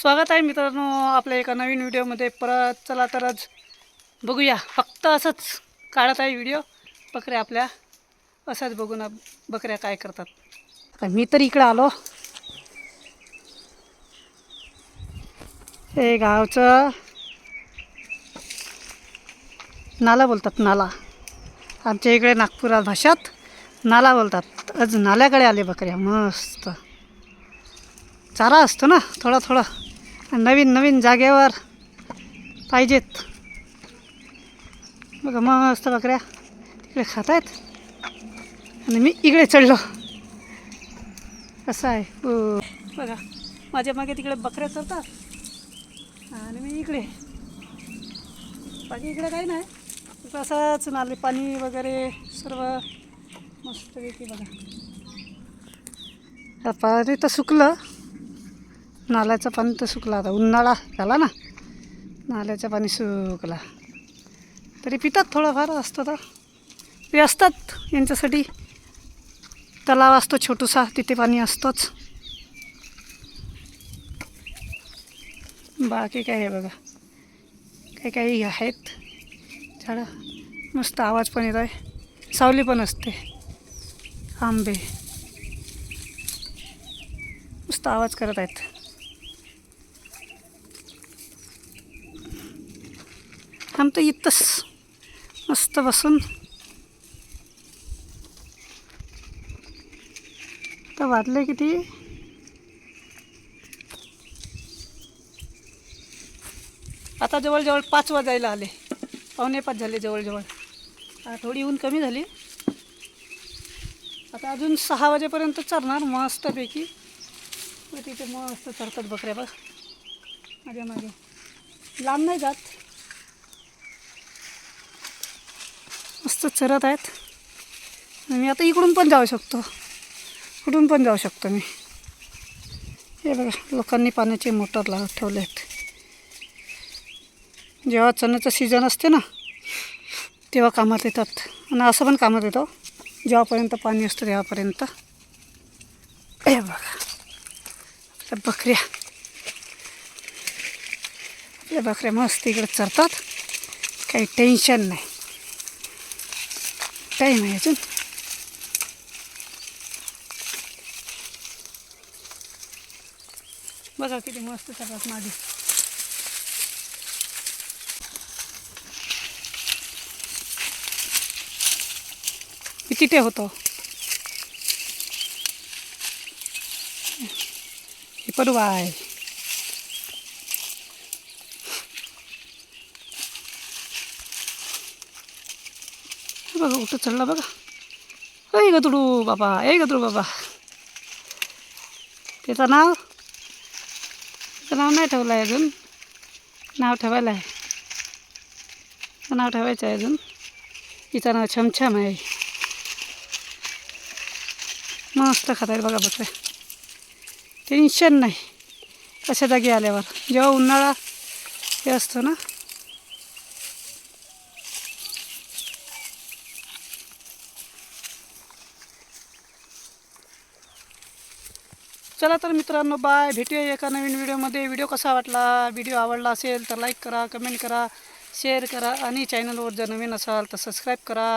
स्वागत आहे मित्रांनो आपल्या एका नवीन व्हिडिओमध्ये. परत चला तर आज बघूया. फक्त असंच काढत आहे व्हिडिओ. बकऱ्या आपल्या असंच बघून ना बकऱ्या काय करतात. मी तर इकडं आलो. हे गावचं नाला बोलतात नाला. आमच्या इकडे नागपुरात भाषात नाला बोलतात. आज नाल्याकडे आले बकऱ्या मस्त. चारा असतो ना थोडा थोडा. नवीन नवीन जागेवर पाहिजेत. बघा मस्त बकऱ्या. तिकडे खात आहेत आणि मी इकडे चढलो. असं आहे. हो बघा माझ्या मागे तिकडे बकऱ्या चढतात. आणि मी इकडे. बाकी इकडे काही नाही. फक्त असंच नाले पाणी वगैरे सर्व मस्तपैकी बघा. आता पाणी तर सुकलं. नाल्याचं पाणी तर सुकलं आता. उन्हाळा झाला ना. नाल्याचं पाणी सुकला. तरी पितात थोडंफार असतं तर ते असतात यांच्यासाठी. तलाव असतो छोटूसा तिथे पाणी असतोच. बाकी काय आहे बघा. काही काही आहेत. झाडं. मस्त आवाज पण येत आहे सावली पण असते. आंबे. मस्त आवाज करत आहेत. थांबतो इथंच मस्त बसून तर वाजले किती आता जवळजवळ पाच वाजायला आले. पावणे पाच झाले जवळजवळ. आता थोडी ऊन कमी झाली. आता अजून सहा वाजेपर्यंत चरणार मस्तपैकी. मग तिथे मस्त चरतात बकऱ्या बघ. माझ्या मागे. लांब नाही जात. मस्त चरत आहेत. आणि मी आता इकडून पण जाऊ शकतो. कुठून पण जाऊ शकतो मी. हे बघा लोकांनी पाण्याचे मोटर लावत ठेवले आहेत. जेव्हा चण्याचं सीझन असते ना तेव्हा कामात येतात. आणि असं पण कामात येतो हो. जेव्हापर्यंत पाणी असतं तेव्हापर्यंत. हे बघा आपल्या बकऱ्या. आपल्या बकऱ्या मस्त इकडे चरतात. काही टेन्शन नाही. टाईम आहे अजून बघा किती मस्त चरतात माझी किती ते होतो हे पडवा आहे बघा कुठं चढला बघा. ऐ गदडू बाबा ए गदडू बाबा. त्याचं नाव? त्याचं नाव नाही ठेवलं आहे अजून. नाव ठेवायला आहे. त्याचं नाव ठेवायचं आहे अजून. तिचं नाव छमछम आहे. मस्त खात आहे बघा बकऱ्या टेन्शन नाही. अशा जागी आल्यावर. जेव्हा उन्हाळा हे असतो ना चला तर मित्रांनो बाय भेटूया एका नवीन व्हिडिओमध्ये. व्हिडिओ कसा वाटला व्हिडिओ आवडला असेल तर लाईक करा कमेंट करा शेअर करा आणि चॅनलवर जर नवीन असाल तर सबस्क्राईब करा.